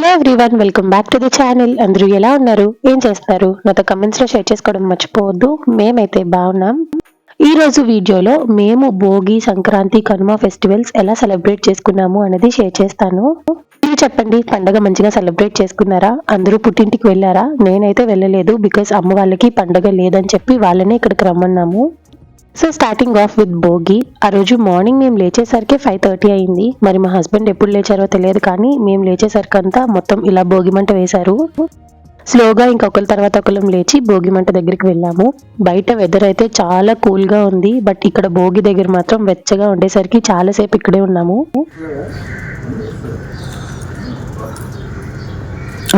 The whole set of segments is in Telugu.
Hello everyone welcome back to the channel. అందరూ ఎలా ఉన్నారు? ఏం చేస్తున్నారు నాతో కమెంట్స్లో షేర్ చేసుకోవడం మర్చిపోవద్దు. మేమైతే బాగున్నాం. ఈ రోజు వీడియోలో మేము భోగి సంక్రాంతి కనుమ ఫెస్టివల్స్ ఎలా సెలబ్రేట్ చేసుకున్నాము అనేది షేర్ చేస్తాను. మీరు చెప్పండి పండగ మంచిగా సెలబ్రేట్ చేసుకున్నారా? అందరూ పుట్టింటికి వెళ్ళారా? నేనైతే వెళ్ళలేదు బికాస్ అమ్మ వాళ్ళకి పండగ లేదని చెప్పి వాళ్ళనే ఇక్కడికి రమ్మన్నాము. So starting off with Bhogi ఆ రోజు మార్నింగ్ మేము లేచేసరికి ఫైవ్ థర్టీ అయింది. మరి మా హస్బెండ్ ఎప్పుడు లేచారో తెలియదు కానీ మేము లేచేసరికి అంతా మొత్తం ఇలా భోగి మంట వేశారు. స్లోగా ఇంకొకరి తర్వాత ఒకరం లేచి భోగి మంట దగ్గరికి వెళ్ళాము. బయట వెదర్ అయితే చాలా కూల్గా ఉంది. బట్ ఇక్కడ భోగి దగ్గర మాత్రం వెచ్చగా ఉండేసరికి చాలాసేపు ఇక్కడే ఉన్నాము.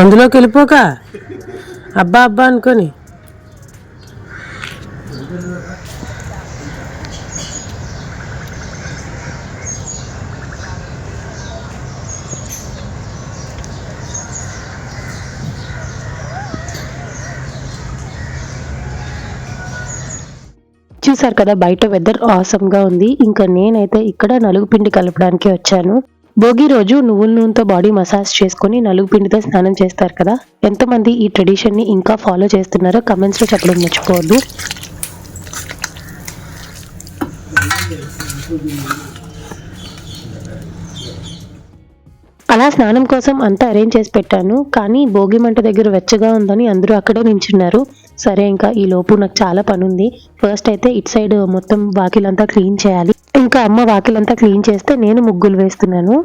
అందులోకి వెళ్ళిపోక? అబ్బా అబ్బా అనుకొని. చూసారు కదా బయట వెదర్ ఆసమ్గా ఉంది. ఇంకా నేనైతే ఇక్కడ నలుగు పిండి కలపడానికి వచ్చాను. భోగి రోజు నువ్వుల నూనెతో బాడీ మసాజ్ చేసుకుని నలుగు పిండితో స్నానం చేస్తారు కదా. ఎంతమంది ఈ ట్రెడిషన్ని ఇంకా ఫాలో చేస్తున్నారో కమెంట్స్లో చెప్పడం మర్చిపోవద్దు. అలా స్నానం కోసం అంతా అరేంజ్ చేసి పెట్టాను. కానీ భోగి మంట దగ్గర వెచ్చగా ఉందని అందరూ అక్కడే నించున్నారు. సరే ఇంకా ఈ లోపు నాకు చాలా పని ఉంది ఫస్ట్ అయితే ఇటు సైడ్ మొత్తం వాకిలంతా క్లీన్ చేయాలి. ఇంకా అమ్మ వాకిలంతా క్లీన్ చేస్తే నేను ముగ్గులు వేస్తున్నాను.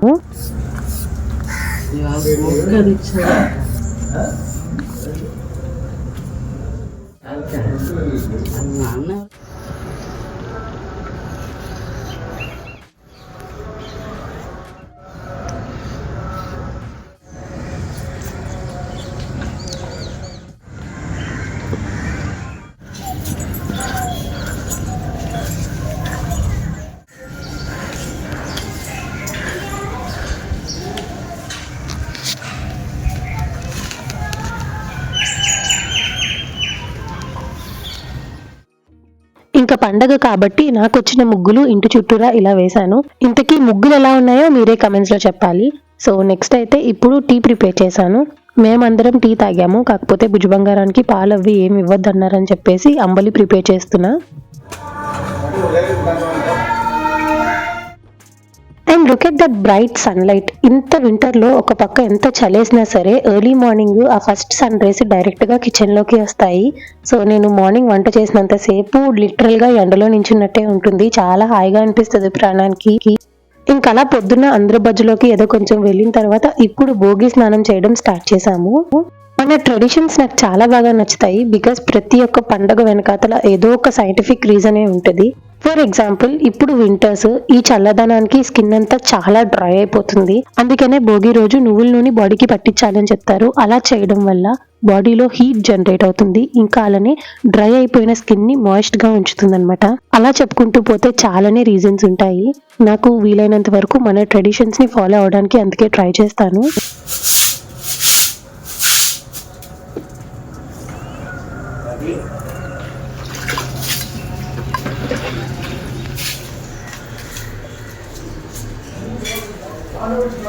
ఇంకా పండగ కాబట్టి నాకు వచ్చిన ముగ్గులు ఇంటి చుట్టూరా ఇలా వేశాను. ఇంతకీ ముగ్గులు ఎలా ఉన్నాయో మీరే కమెంట్స్లో చెప్పాలి. సో నెక్స్ట్ అయితే ఇప్పుడు టీ ప్రిపేర్ చేశాను. మేమందరం టీ తాగాము. కాకపోతే భుజబంగారానికి పాలు అవి ఏమి ఇవ్వద్దన్నారని చెప్పేసి అంబలి ప్రిపేర్ చేస్తున్నా. And look at that bright sunlight ఇంత వింటర్లో ఒక పక్క ఎంత చలేసినా సరే ఎర్లీ మార్నింగ్ ఆ ఫస్ట్ సన్ రేస్ డైరెక్ట్గా కిచెన్లోకి వస్తాయి. సో నేను మార్నింగ్ వంట చేసినంత సేపు లిటరల్గా ఎండలో నించున్నట్టే ఉంటుంది. చాలా హాయిగా అనిపిస్తుంది ప్రాణానికి. ఇంకా అలా పొద్దున్న అందరి బజ్జులోకి ఏదో కొంచెం వెళ్ళిన తర్వాత ఇప్పుడు భోగి స్నానం చేయడం స్టార్ట్ చేశాము. మన ట్రెడిషన్స్ నాకు చాలా బాగా నచ్చుతాయి బికాస్ ప్రతి ఒక్క పండగ వెనకాతల ఏదో ఒక సైంటిఫిక్ రీజనే ఉంటుంది. ఫర్ ఎగ్జాంపుల్ ఇప్పుడు వింటర్స్ ఈ చల్లదనానికి స్కిన్ అంతా చాలా డ్రై అయిపోతుంది. అందుకనే భోగి రోజు నువ్వుల నూనె బాడీకి పట్టించాలని చెప్తారు. అలా చేయడం వల్ల బాడీలో హీట్ జనరేట్ అవుతుంది. ఇంకా అలానే డ్రై అయిపోయిన స్కిన్ని మాయిస్ట్గా ఉంచుతుంది అలా చెప్పుకుంటూ పోతే చాలానే రీజన్స్ ఉంటాయి. నాకు వీలైనంత వరకు మన ట్రెడిషన్స్ని ఫాలో అవడానికి అందుకే ట్రై చేస్తాను.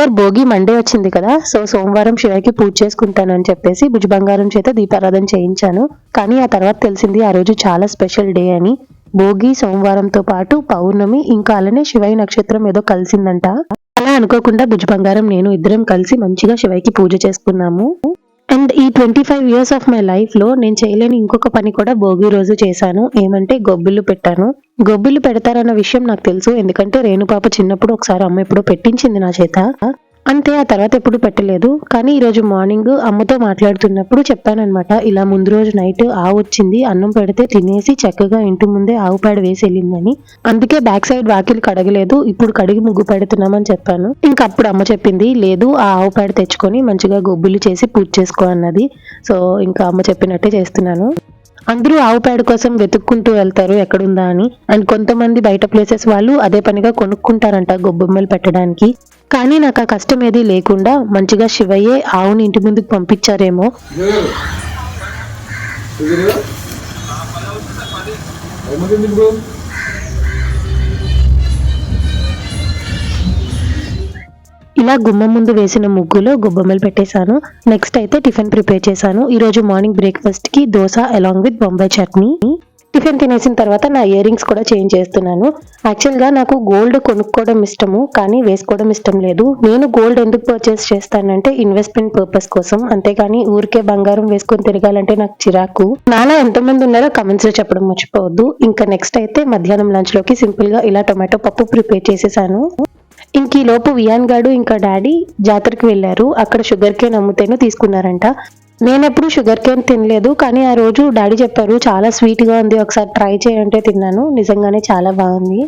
ఇయర్ భోగి మండే వచ్చింది కదా సో సోమవారం శివకి పూజ చేసుకుంటానని చెప్పేసి భుజ బంగారం చేత దీపారాధన చేయించాను. కానీ ఆ తర్వాత తెలిసింది ఆ రోజు చాలా స్పెషల్ డే అని. భోగి సోమవారంతో పాటు పౌర్ణమి ఇంకా అలానే శివయ్య నక్షత్రం ఏదో కలిసిందంట. అలా అనుకోకుండా భుజ బంగారం నేను ఇద్దరం కలిసి మంచిగా శివైకి పూజ చేసుకున్నాము. అండ్ ఈ twenty five years of my లైఫ్లో నేను చేయలేని ఇంకొక పని కూడా భోగి రోజు చేశాను. ఏమంటే గొబ్బిళ్ళు పెట్టాను. గొబ్బిళ్ళు పెడతారన్న విషయం నాకు తెలుసు. ఎందుకంటే రేణుపాప చిన్నప్పుడు ఒకసారి అమ్మ ఎప్పుడో పెట్టించింది నా చేత. అంతే ఆ తర్వాత ఎప్పుడు పెట్టలేదు. కానీ ఈరోజు మార్నింగ్ అమ్మతో మాట్లాడుతున్నప్పుడు చెప్పానన్నమాట ఇలా ముందు రోజు నైట్ ఆవు వచ్చింది అన్నం పెడితే తినేసి చక్కగా ఇంటి ముందే ఆవు పేడ వేసి వెళ్ళిందని. అందుకే బ్యాక్ సైడ్ వాకిలు కడగలేదు ఇప్పుడు కడిగి ముగ్గు పెడుతున్నామని చెప్పాను. ఇంకా అప్పుడు అమ్మ చెప్పింది లేదు ఆ ఆవు పేడ తెచ్చుకొని మంచిగా గొబ్బులు చేసి పూజ చేసుకో అన్నది. సో ఇంకా అమ్మ చెప్పినట్టే చేస్తున్నాను. అందరూ ఆవు పేడ కోసం వెతుక్కుంటూ వెళ్తారు ఎక్కడుందా అని. అండ్ కొంతమంది బయట ప్లేసెస్ వాళ్ళు అదే పనిగా కొనుక్కుంటారంట గొబ్బెమ్మలు పెట్టడానికి. కానీ నాకు ఆ కష్టం ఏది లేకుండా మంచిగా శివయ్యే ఆవుని ఇంటి ముందుకు పంపించారేమో. ఇలా గుమ్మం ముందు వేసిన ముగ్గులో గుబ్బమ్మలు పెట్టేశాను. నెక్స్ట్ అయితే టిఫిన్ ప్రిపేర్ చేశాను. ఈ రోజు మార్నింగ్ బ్రేక్ఫాస్ట్కి dosa along with Bombay chutney. Tiffin తినేసిన తర్వాత నా ఇయర్ రింగ్స్ కూడా చేంజ్ చేస్తున్నాను. యాక్చువల్గా నాకు గోల్డ్ కొనుక్కోవడం ఇష్టము కానీ వేసుకోవడం ఇష్టం లేదు. నేను గోల్డ్ ఎందుకు పర్చేస్ చేస్తానంటే ఇన్వెస్ట్మెంట్ పర్పస్ కోసం. అంతేగాని ఊరికే బంగారం వేసుకొని తిరగాలంటే నాకు చిరాకు. నాలా ఎంతమంది ఉన్నారో కమెంట్స్లో చెప్పడం మర్చిపోవద్దు. ఇంకా నెక్స్ట్ అయితే మధ్యాహ్నం లంచ్లోకి సింపుల్గా ఇలా టొమాటో పప్పు ప్రిపేర్ చేసేసాను. ఇంక ఈ లోపు వియాన్ గాడు ఇంకా డాడీ జాతరకి వెళ్ళారు. అక్కడ షుగర్ కేన్ అమ్ముతేను తీసుకున్నారంట. నేనెప్పుడు షుగర్ కేన్ తినలేదు కానీ ఆ రోజు డాడీ చెప్పారు చాలా స్వీట్గా ఉంది ఒకసారి ట్రై చేయంటే తిన్నాను. నిజంగానే చాలా బాగుంది.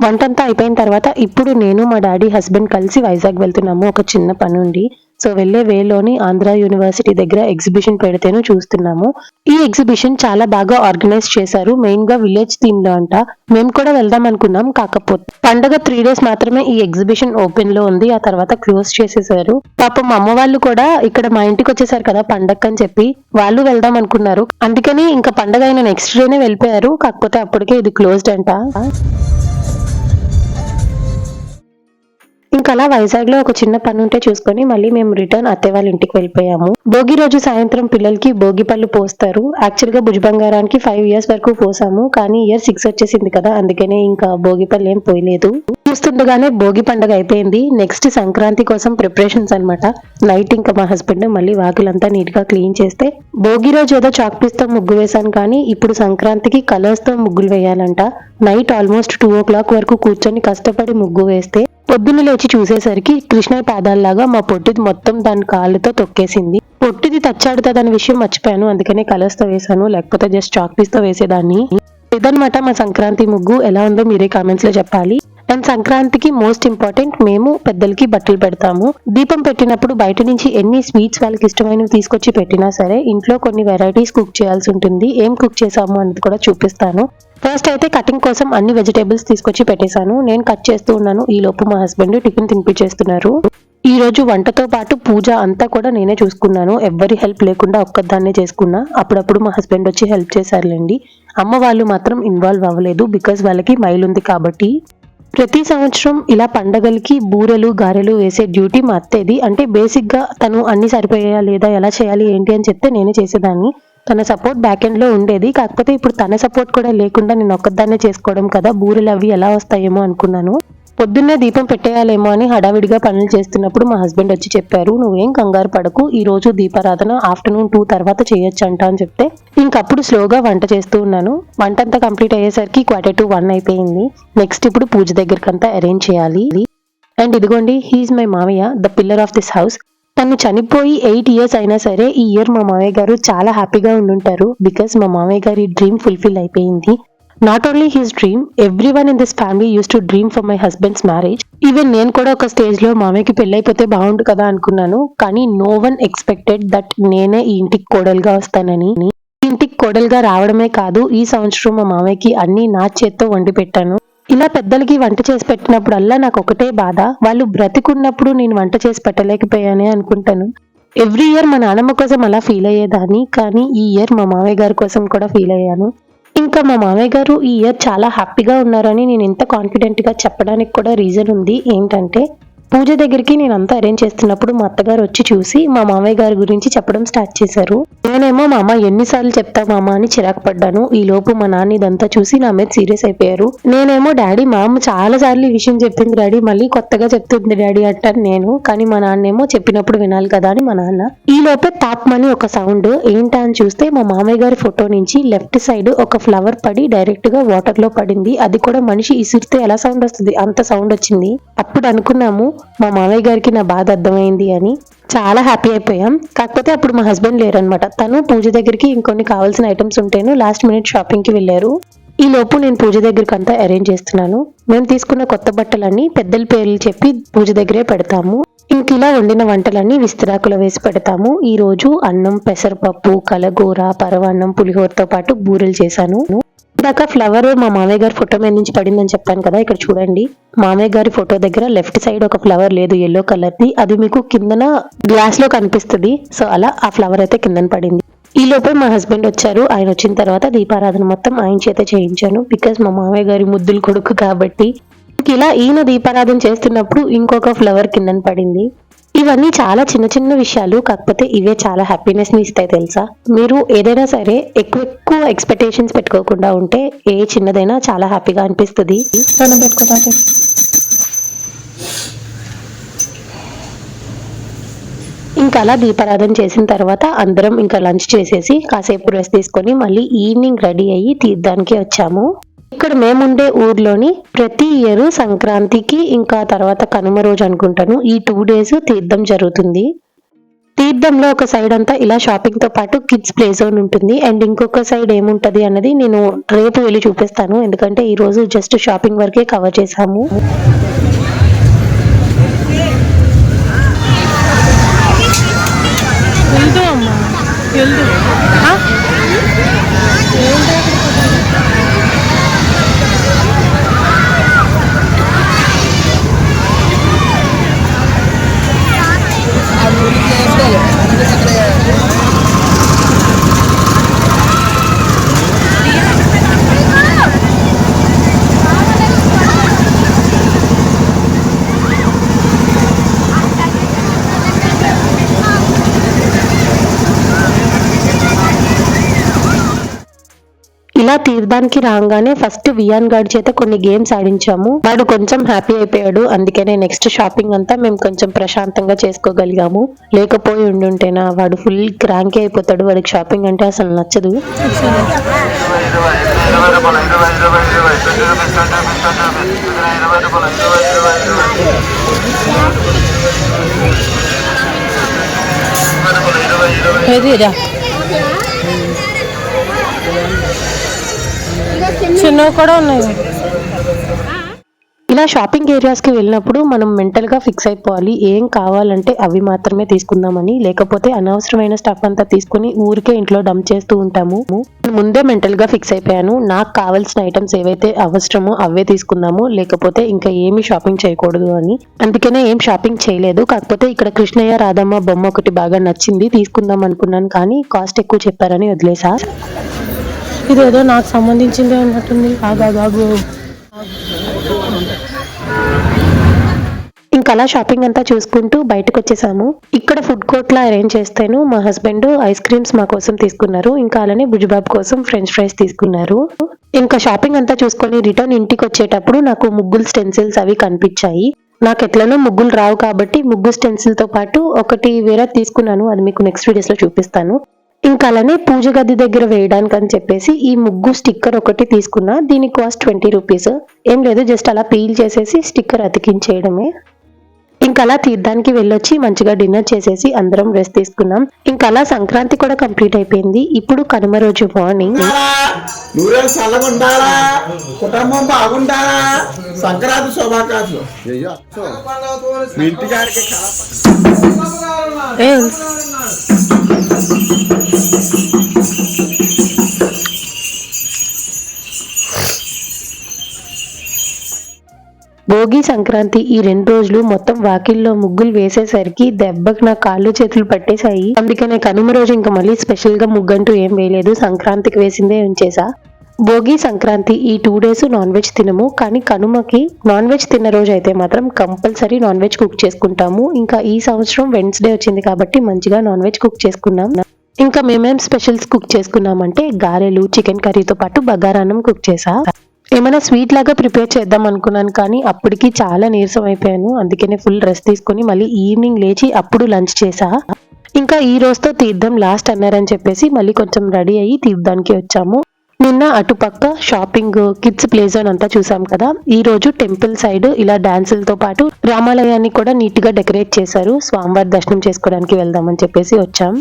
వంటంతా అయిపోయిన తర్వాత ఇప్పుడు నేను మా డాడీ హస్బెండ్ కలిసి వైజాగ్ వెళ్తున్నాము ఒక చిన్న పని ఉండి సో వెళ్ళే వేలోని ఆంధ్ర యూనివర్సిటీ దగ్గర ఎగ్జిబిషన్ పెడితేను చూస్తున్నాము. ఈ ఎగ్జిబిషన్ చాలా బాగా ఆర్గనైజ్ చేశారు. మెయిన్గా విలేజ్ థీమ్లో అంట. మేము కూడా వెళ్దాం అనుకున్నాం. కాకపోతే పండగ త్రీ డేస్ మాత్రమే ఈ ఎగ్జిబిషన్ ఓపెన్లో ఉంది. ఆ తర్వాత క్లోజ్ చేసేసారు. పాపం అమ్మ వాళ్ళు కూడా ఇక్కడ మా ఇంటికి వచ్చేసారు కదా పండగ అని చెప్పి. వాళ్ళు వెళ్దాం అనుకున్నారు. అందుకని ఇంకా పండగ అయిన నెక్స్ట్ డేనే వెళ్ళిపోయారు. కాకపోతే అప్పటికే ఇది క్లోజ్డ్ అంట. ఇంకా అలా వైజాగ్లో ఒక చిన్న పని ఉంటే చూసుకొని మళ్ళీ మేము రిటర్న్ అత్తే వాళ్ళ ఇంటికి వెళ్ళిపోయాము. భోగి రోజు సాయంత్రం పిల్లలకి భోగి పళ్ళు పోస్తారు. యాక్చువల్గా భుజ బంగారానికి ఫైవ్ ఇయర్స్ వరకు పోసాము. కానీ ఇయర్ సిక్స్ వచ్చేసింది కదా అందుకనే ఇంకా భోగి పళ్ళు ఏం పోయలేదు. చూస్తుండగానే భోగి పండుగ అయిపోయింది. నెక్స్ట్ సంక్రాంతి కోసం ప్రిపరేషన్స్ అన్నమాట. నైట్ ఇంకా మా హస్బెండ్ మళ్ళీ వాకిలంతా నీట్గా క్లీన్ చేస్తే భోగి రోజు ఏదో చాక్ పీస్తో ముగ్గు వేశాను కానీ ఇప్పుడు సంక్రాంతికి కలర్స్తో ముగ్గులు వేయాలంట. Night almost two o'clock వరకు కూర్చొని కష్టపడి ముగ్గు వేస్తే పొద్దున్న లేచి చూసేసరికి కృష్ణ పాదాల్లాగా మా పొట్టిది మొత్తం దాని కాళ్ళతో తొక్కేసింది. పొట్టిది తచ్చాడుతుందన్న విషయం మర్చిపోయాను. అందుకనే కలర్స్తో వేసాను లేకపోతే జస్ట్ చాక్ పీస్తో వేసేదాన్ని. ఇదనమాట మా సంక్రాంతి ముగ్గు. ఎలా ఉందో మీరే కామెంట్స్లో చెప్పాలి. అండ్ సంక్రాంతికి మోస్ట్ ఇంపార్టెంట్ మేము పెద్దలకి బట్టలు పెడతాము. దీపం పెట్టినప్పుడు బయట నుంచి ఎన్ని స్వీట్స్ వాళ్ళకి ఇష్టమైనవి తీసుకొచ్చి పెట్టినా సరే ఇంట్లో కొన్ని వెరైటీస్ కుక్ చేయాల్సి ఉంటుంది. ఏం కుక్ చేసాము అనేది కూడా చూపిస్తాను. ఫస్ట్ అయితే కటింగ్ కోసం అన్ని వెజిటేబుల్స్ తీసుకొచ్చి పెట్టేశాను. నేను కట్ చేస్తూ ఉన్నాను. ఈ లోపు మా హస్బెండ్ టిఫిన్ తినిపించేస్తున్నారు ఈ రోజు వంటతో పాటు పూజ అంతా కూడా నేనే చూసుకున్నాను. ఎవ్వరి హెల్ప్ లేకుండా ఒక్కదాన్నే చేసుకున్నా. అప్పుడప్పుడు మా హస్బెండ్ వచ్చి హెల్ప్ చేశారులేండి. అమ్మ వాళ్ళు మాత్రం ఇన్వాల్వ్ అవ్వలేదు. బికాజ్ వాళ్ళకి మైల్ ఉంది కాబట్టి ప్రతి సంవత్సరం ఇలా పండగలకి బూరెలు గారెలు వేసే డ్యూటీ మా అత్తేది అంటే బేసిక్గా తను అన్ని సరిపోయా లేదా ఎలా చేయాలి ఏంటి అని చెప్తే నేనే చేసేదాన్ని. తన సపోర్ట్ బ్యాక్ ఎండ్లో ఉండేది. కాకపోతే ఇప్పుడు తన సపోర్ట్ కూడా లేకుండా నేను ఒక్కదాన్నే చేసుకోవడం కదా బూరెలు అవి ఎలా వస్తాయేమో అనుకున్నాను. పొద్దున్నే దీపం పెట్టేయాలేమో అని హడావిడిగా పనులు చేస్తున్నప్పుడు మా హస్బెండ్ వచ్చి చెప్పారు నువ్వేం కంగారు పడకు ఈ రోజు దీపారాధన ఆఫ్టర్నూన్ టూ తర్వాత చేయొచ్చు అంట అని చెప్తే ఇంకప్పుడు స్లోగా వంట చేస్తూ ఉన్నాను. వంట అంతా కంప్లీట్ అయ్యేసరికి క్వార్టర్ టు వన్ అయిపోయింది. నెక్స్ట్ ఇప్పుడు పూజ దగ్గరకంతా అరేంజ్ చేయాలి. అండ్ ఇదిగోండి హీఈస్ మై మామయ్య the pillar of this house. తను చనిపోయి ఎయిట్ ఇయర్స్ అయినా సరే ఈ ఇయర్ మా మామయ్య గారు చాలా హ్యాపీగా ఉండుంటారు. బికాస్ మా మామయ్య గారి డ్రీమ్ ఫుల్ఫిల్ అయిపోయింది. Not only his dream every one in this family use to dream for my husband's marriage even నేను కూడా ఒక స్టేజ్లో మామయ్యకి పెళ్ళైపోతే బాగుండు కదా అనుకున్నాను. కానీ నో వన్ ఎక్స్పెక్టెడ్ దట్ నేనే ఈ ఇంటికి కోడలుగా వస్తానని. ఇంటికి కోడలుగా రావడమే కాదు ఈ సంవత్సరం మా మామయ్యకి అన్ని నా చేత్తో వండి పెట్టాను. ఇలా పెద్దలకి వంట చేసి పెట్టినప్పుడల్లా నాకు ఒకటే బాధ. వాళ్ళు బ్రతికున్నప్పుడు నేను వంట చేసి పెట్టలేకపోయానే అనుకుంటాను. ఎవ్రీ ఇయర్ మా నాన్నమ్మ కోసం అలా ఫీల్ అయ్యేదాన్ని. కానీ ఈ ఇయర్ మా మామయ్య గారి కోసం కూడా ఫీల్ అయ్యాను. ఇంకా మా మామయ్య గారు ఈ ఇయర్ చాలా హ్యాపీగా ఉన్నారని నేను ఇంత కాన్ఫిడెంట్గా చెప్పడానికి కూడా రీజన్ ఉంది. ఏంటంటే పూజ దగ్గరికి నేను అంతా అరేంజ్ చేస్తున్నప్పుడు మా అత్తగారు వచ్చి చూసి మా మామయ్య గారి గురించి చెప్పడం స్టార్ట్ చేశారు. నేనేమో మా అమ్మ ఎన్నిసార్లు చెప్తా మామ అని చిరాకు పడ్డాను. ఈ లోపు మా నాన్న ఇదంతా చూసి నా మీద సీరియస్ అయిపోయారు. నేనేమో డాడీ మా అమ్మ చాలా సార్లు ఈ విషయం చెప్పింది డాడీ మళ్ళీ కొత్తగా చెప్తుంది డాడీ అంటాను నేను. కానీ మా నాన్నేమో చెప్పినప్పుడు వినాలి కదా అని మా నాన్న. ఈ లోపే తాప్మని ఒక సౌండ్ ఏంటా అని చూస్తే మా మామయ్య గారి ఫోటో నుంచి లెఫ్ట్ సైడ్ ఒక ఫ్లవర్ పడి డైరెక్ట్గా వాటర్లో పడింది. అది కూడా మనిషి ఇసిరితే ఎలా సౌండ్ వస్తుంది? అంత సౌండ్ వచ్చింది. అప్పుడు అనుకున్నాము మా మామయ్య గారికి నా బాధ అర్థమైంది అని. చాలా హ్యాపీ అయిపోయాం. కాకపోతే అప్పుడు మా హస్బెండ్ లేరనమాట తను పూజ దగ్గరికి ఇంకొన్ని కావాల్సిన ఐటమ్స్ ఉంటేను లాస్ట్ మినిట్ షాపింగ్కి వెళ్ళారు. ఈ లోపు నేను పూజ దగ్గరికి అంతా అరేంజ్ చేస్తున్నాను. మేము తీసుకున్న కొత్త బట్టలన్నీ పెద్దల పేర్లు చెప్పి పూజ దగ్గరే పెడతాము. ఇంక ఇలా వండిన వంటలన్నీ విస్తరాకులో వేసి పెడతాము. ఈ రోజు అన్నం పెసరపప్పు కలగూర పరవాన్నం పులిహోరతో పాటు బూరెలు చేశాను. ఇందాక ఫ్లవర్ మా మామయ్య గారి ఫోటో మీద నుంచి పడిందని చెప్పాను కదా ఇక్కడ చూడండి. మామయ్య గారి ఫోటో దగ్గర లెఫ్ట్ సైడ్ ఒక ఫ్లవర్ లేదు ఎల్లో కలర్ ది. అది మీకు కిందన గ్లాస్లో కనిపిస్తుంది. సో అలా ఆ ఫ్లవర్ అయితే కిందన పడింది. ఈ లోపే మా హస్బెండ్ వచ్చారు. ఆయన వచ్చిన తర్వాత దీపారాధన మొత్తం ఆయన చేత చేయించాను. బికాస్ మా మామయ్య గారి ముద్దులు కొడుకు కాబట్టి. ఇలా ఈయన దీపారాధన చేస్తున్నప్పుడు ఇంకొక ఫ్లవర్ కిందన పడింది. ఇవన్నీ చాలా చిన్న చిన్న విషయాలు కాకపోతే ఇవే చాలా హ్యాపీనెస్ని ఇస్తాయి తెలుసా? మీరు ఏదైనా సరే ఎక్కువ ఎక్కువ ఎక్స్పెక్టేషన్స్ పెట్టుకోకుండా ఉంటే ఏ చిన్నదైనా చాలా హ్యాపీగా అనిపిస్తుంది. ఇంకా అలా దీపారాధన చేసిన తర్వాత అందరం ఇంకా లంచ్ చేసేసి కాసేపు రెస్ట్ తీసుకొని మళ్ళీ ఈవినింగ్ రెడీ అయ్యి తీర్థానికి వచ్చాము. ఇక్కడ మేముండే ఊర్లోని ప్రతి ఇయర్ సంక్రాంతికి ఇంకా తర్వాత కనుమ రోజు అనుకుంటాను. ఈ టూ డేస్ తీర్థం జరుగుతుంది. తీర్థంలో ఒక సైడ్ అంతా ఇలా షాపింగ్తో పాటు కిడ్స్ ప్లే జోన్ ఉంటుంది. అండ్ ఇంకొక సైడ్ ఏముంటది అన్నది నేను రేపు వెళ్ళి చూపిస్తాను. ఎందుకంటే ఈ రోజు జస్ట్ షాపింగ్ వరకే కవర్ చేసాము వెళ్తూ అమ్మా. తీర్థానికి రాగానే ఫస్ట్ వియాన్ గాడి చేత కొన్ని గేమ్స్ ఆడించాము. వాడు కొంచెం హ్యాపీ అయిపోయాడు. అందుకనే నెక్స్ట్ షాపింగ్ అంతా మేము కొంచెం ప్రశాంతంగా చేసుకోగలిగాము. లేకపోయి ఉండుంటేనా వాడు ఫుల్ క్రాంక్ అయిపోతాడు. వాడికి షాపింగ్ అంటే అసలు నచ్చదు. ఏది చిన్నవి కూడా ఉన్నాయి. ఇలా షాపింగ్ ఏరియాస్కి వెళ్ళినప్పుడు మనం మెంటల్గా ఫిక్స్ అయిపోవాలి. ఏం కావాలంటే అవి మాత్రమే తీసుకుందామని లేకపోతే అనవసరమైన స్టఫ్ అంతా తీసుకుని ఊరికే ఇంట్లో డంప్ చేస్తూ ఉంటాము. ముందే మెంటల్గా ఫిక్స్ అయిపోయాను. నాకు కావాల్సిన ఐటమ్స్ ఏవైతే అవసరమో అవే తీసుకుందాము. లేకపోతే ఇంకా ఏమి షాపింగ్ చేయకూడదు అని. అందుకనే ఏం షాపింగ్ చేయలేదు. కాకపోతే ఇక్కడ కృష్ణయ్య రాధమ్మ బొమ్మ ఒకటి బాగా నచ్చింది. తీసుకుందాం అనుకున్నాను కానీ కాస్ట్ ఎక్కువ చెప్పారని వదిలేసా ఇదేదో నాకు సంబంధించిందే ఉన్నట్టుంది బాబు ఇంకా అలా షాపింగ్ అంతా చూసుకుంటూ బయటకు వచ్చేసాము. ఇక్కడ ఫుడ్ కోర్ట్లో అరేంజ్ చేస్తాను మా హస్బెండ్ ఐస్ క్రీమ్స్ మా కోసం తీసుకున్నారు. ఇంకా అలానే బుజ్బాబ్ కోసం ఫ్రెంచ్ ఫ్రైస్ తీసుకున్నారు. ఇంకా షాపింగ్ అంతా చూసుకొని రిటర్న్ ఇంటికి వచ్చేటప్పుడు నాకు ముగ్గులు స్టెన్సిల్స్ అవి కనిపించాయి. నాకు ఎట్లనో ముగ్గులు రావు కాబట్టి ముగ్గు స్టెన్సిల్తో పాటు ఒకటి వేరే తీసుకున్నాను. అది మీకు నెక్స్ట్ వీడియోస్లో చూపిస్తాను. ఇంకా అలానే పూజ గది దగ్గర వేయడానికి అని చెప్పేసి ఈ ముగ్గు స్టిక్కర్ ఒకటి తీసుకున్నా. దీని కాస్ట్ ట్వంటీ రూపీస్. ఏం లేదు జస్ట్ అలా పీల్ చేసేసి స్టిక్కర్ అతికించేయడమే. ఇంకా అలా తీర్థానికి వెళ్ళొచ్చి మంచిగా డిన్నర్ చేసేసి అందరం రెస్ట్ తీసుకున్నాం. ఇంకా అలా సంక్రాంతి కూడా కంప్లీట్ అయిపోయింది. ఇప్పుడు కనుమ రోజు మార్నింగ్ కుటుంబం బాగుండాలా? సంక్రాంతి శుభాకాంక్షలు. భోగి సంక్రాంతి ఈ రెండు రోజులు మొత్తం వాకిల్లో ముగ్గులు వేసేసరికి దెబ్బకి నా కాళ్ళు చేతులు పట్టేశాయి. అందుకనే కనుమ రోజు ఇంకా మళ్ళీ స్పెషల్గా ముగ్గంటూ ఏం వేయలేదు. సంక్రాంతికి వేసిందే ఉంచేసా భోగి సంక్రాంతి ఈ టూ డేస్ నాన్ వెజ్ తినము. కానీ కనుమకి నాన్ వెజ్ తిన్న రోజు అయితే మాత్రం కంపల్సరీ నాన్ వెజ్ కుక్ చేసుకుంటాము. ఇంకా ఈ సంవత్సరం వెన్స్డే వచ్చింది కాబట్టి మంచిగా నాన్ వెజ్ కుక్ చేసుకున్నాం. ఇంకా మేమేం స్పెషల్స్ కుక్ చేసుకున్నామంటే గారెలు చికెన్ కర్రీతో పాటు బగారాన్నం కుక్ చేసా ఏమైనా స్వీట్ లాగా ప్రిపేర్ చేద్దాం అనుకున్నాను కానీ అప్పటికి చాలా నీరసం అయిపోయాను. అందుకనే ఫుల్ రెస్ట్ తీసుకొని మళ్ళీ ఈవినింగ్ లేచి అప్పుడు లంచ్ చేసా. ఇంకా ఈ రోజుతో తీర్థం లాస్ట్ అన్నారని చెప్పేసి మళ్ళీ కొంచెం రెడీ అయ్యి తీర్థానికి వచ్చాము. నిన్న అటుపక్క షాపింగ్ కిడ్స్ ప్లే జోన్ అంతా చూసాం కదా. ఈ రోజు టెంపుల్ సైడ్ ఇలా డాన్సులతో పాటు రామాలయాన్ని కూడా నీట్గా డెకరేట్ చేశారు. స్వామివారి దర్శనం చేసుకోవడానికి వెళ్దామని చెప్పేసి వచ్చాం.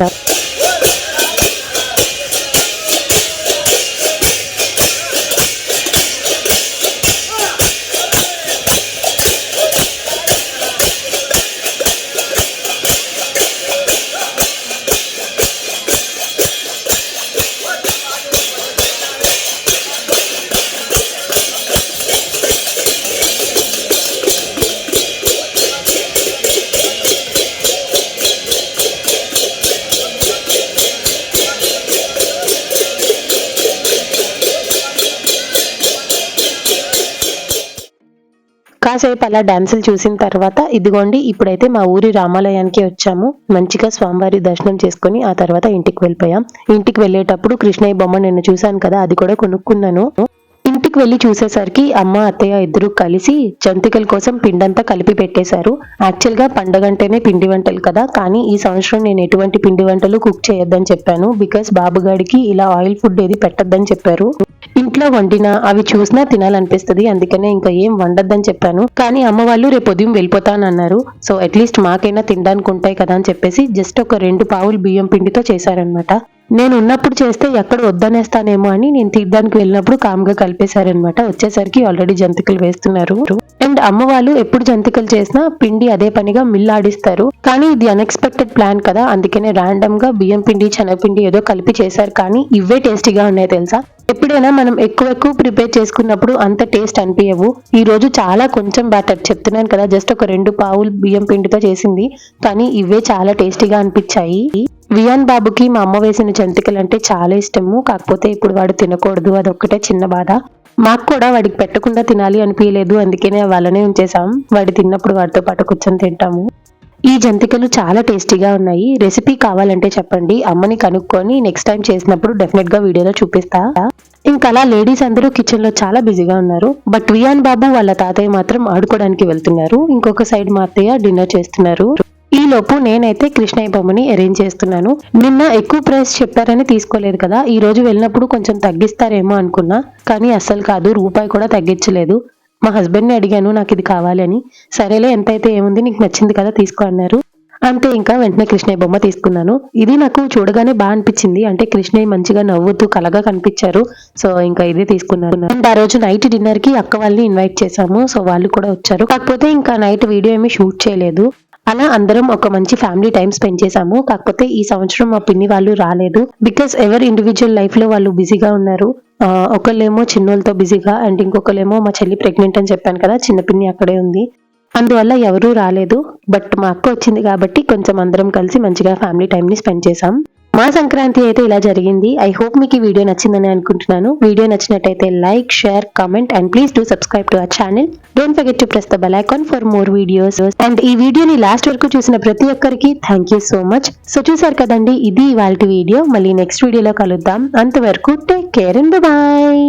కాసేపు అలా డ్యాన్సులు చూసిన తర్వాత ఇదిగోండి ఇప్పుడైతే మా ఊరి రామాలయానికి వచ్చాము. మంచిగా స్వామివారి దర్శనం చేసుకుని ఆ తర్వాత ఇంటికి వెళ్ళిపోయాం. ఇంటికి వెళ్ళేటప్పుడు కృష్ణయ్య బొమ్మ నిన్ను చూశాను కదా అది కూడా కొనుక్కున్నాను. ఇంటికి వెళ్ళి చూసేసరికి అమ్మ అత్తయ్య ఇద్దరు కలిసి జంతికల కోసం పిండంతా కలిపి పెట్టేశారు. యాక్చువల్గా పండగ అంటేనే పిండి వంటలు కదా కానీ ఈ సంవత్సరం నేను ఎటువంటి పిండి వంటలు కుక్ చేయొద్దని చెప్పాను. బికాస్ బాబుగాడికి ఇలా ఆయిల్ ఫుడ్ ఏది పెట్టొద్దని చెప్పారు. ఇంట్లో వండిన అవి చూసినా తినాలనిపిస్తుంది అందుకనే ఇంకా ఏం వండొద్దని చెప్పాను. కానీ అమ్మ వాళ్ళు రేపు ఉదయం వెళ్ళిపోతానన్నారు. సో అట్లీస్ట్ మాకైనా తినడానికి ఉంటాయి కదా అని చెప్పేసి జస్ట్ ఒక రెండు పావులు బియ్యం పిండితో చేశారనమాట నేను ఉన్నప్పుడు చేస్తే ఎక్కడ వద్దనేస్తానేమో అని నేను తీర్థానికి వెళ్ళినప్పుడు కామ్గా కలిపేశారనమాట. వచ్చేసరికి ఆల్రెడీ జంతికలు వేస్తున్నారు. అండ్ అమ్మ వాళ్ళు ఎప్పుడు జంతికలు చేసినా పిండి అదే పనిగా మిల్ ఆడిస్తారు. కానీ ఇది అన్ఎక్స్పెక్టెడ్ ప్లాన్ కదా అందుకనే ర్యాండమ్గా బియ్యం పిండి శనగపిండి ఏదో కలిపి చేశారు. కానీ ఇవే టేస్టీగా ఉన్నాయి తెలుసా? ఎప్పుడైనా మనం ఎక్కువ ఎక్కువ ప్రిపేర్ చేసుకున్నప్పుడు అంత టేస్ట్ అనిపించవు ఈ రోజు చాలా కొంచెం బ్యాటర్ చెప్తున్నాను కదా జస్ట్ ఒక రెండు పావులు బియ్యం పిండితో చేసింది. కానీ ఇవే చాలా టేస్టీగా అనిపించాయి. వియాన్ బాబుకి మా అమ్మ వేసిన జంతికలు అంటే చాలా ఇష్టము. కాకపోతే ఇప్పుడు వాడు తినకూడదు అదొక్కటే చిన్న బాధ. మాకు కూడా వాడికి పెట్టకుండా తినాలి అనిపించలేదు అందుకనే వాళ్ళనే ఉంచేసాం వాడి తిన్నప్పుడు వాడితో పాటు కూర్చొని తింటాము. ఈ జంతికలు చాలా టేస్టీగా ఉన్నాయి. రెసిపీ కావాలంటే చెప్పండి. అమ్మని కనుక్కొని నెక్స్ట్ టైం చేసినప్పుడు డెఫినెట్గా వీడియోలో చూపిస్తా. ఇంకా అలా లేడీస్ అందరూ కిచెన్లో చాలా బిజీగా ఉన్నారు. బట్ వియాన్ బాబు వాళ్ళ తాతయ్య మాత్రం ఆడుకోవడానికి వెళ్తున్నారు. ఇంకొక సైడ్ మా అత్తయ్య డిన్నర్ చేస్తున్నారు. ఈ లోపు నేనైతే కృష్ణయ్య బొమ్మని అరేంజ్ చేస్తున్నాను. నిన్న ఎక్కువ ప్రైస్ చెప్పారని తీసుకోలేదు కదా. ఈ రోజు వెళ్ళినప్పుడు కొంచెం తగ్గిస్తారేమో అనుకున్నా. కానీ అస్సలు కాదు రూపాయి కూడా తగ్గించలేదు. మా హస్బెండ్ని అడిగాను నాకు ఇది కావాలి అని. సరేలే ఎంత అయితే ఏముంది నీకు నచ్చింది కదా తీసుకో అన్నారు. అంతే ఇంకా వెంటనే కృష్ణయ్య బొమ్మ తీసుకున్నాను. ఇది నాకు చూడగానే బాగా అనిపించింది. అంటే కృష్ణయ్య మంచిగా నవ్వుతూ కలగా కనిపించారు. సో ఇంకా ఇదే తీసుకున్నాను అండ్ ఆ రోజు నైట్ డిన్నర్కి అక్క వాళ్ళని ఇన్వైట్ చేశాము. సో వాళ్ళు కూడా వచ్చారు. కాకపోతే ఇంకా నైట్ వీడియో ఏమీ షూట్ చేయలేదు. అలా అందరం ఒక మంచి ఫ్యామిలీ టైం స్పెండ్ చేశాము. కాకపోతే ఈ సంవత్సరం మా పిన్ని వాళ్ళు రాలేదు. బికాస్ ఎవరి ఇండివిజువల్ లైఫ్లో వాళ్ళు బిజీగా ఉన్నారు. ఒకళ్ళేమో చిన్నోళ్ళతో బిజీగా అండ్ ఇంకొకళ్ళేమో మా చెల్లి ప్రెగ్నెంట్ అని చెప్పాను కదా చిన్నపిన్ని అక్కడే ఉంది. అందువల్ల ఎవరూ రాలేదు బట్ మా అక్క వచ్చింది కాబట్టి కొంచెం అందరం కలిసి మంచిగా ఫ్యామిలీ టైంని స్పెండ్ చేసాం మా సంక్రాంతి అయితే ఇలా జరిగింది. ఐ హోప్ మీకు ఈ వీడియో నచ్చిందని అనుకుంటున్నాను. వీడియో నచ్చినట్టయితే like share comment and please do subscribe to our channel don't forget to press the bell icon for more videos and ఈ వీడియోని లాస్ట్ వరకు చూసిన ప్రతి ఒక్కరికి thank you so much so చూసారు కదండి ఇది ఇవాళ వీడియో. మళ్ళీ నెక్స్ట్ వీడియోలో కలుద్దాం. అంతవరకు టేక్ కేర్ అండ్ బాయ్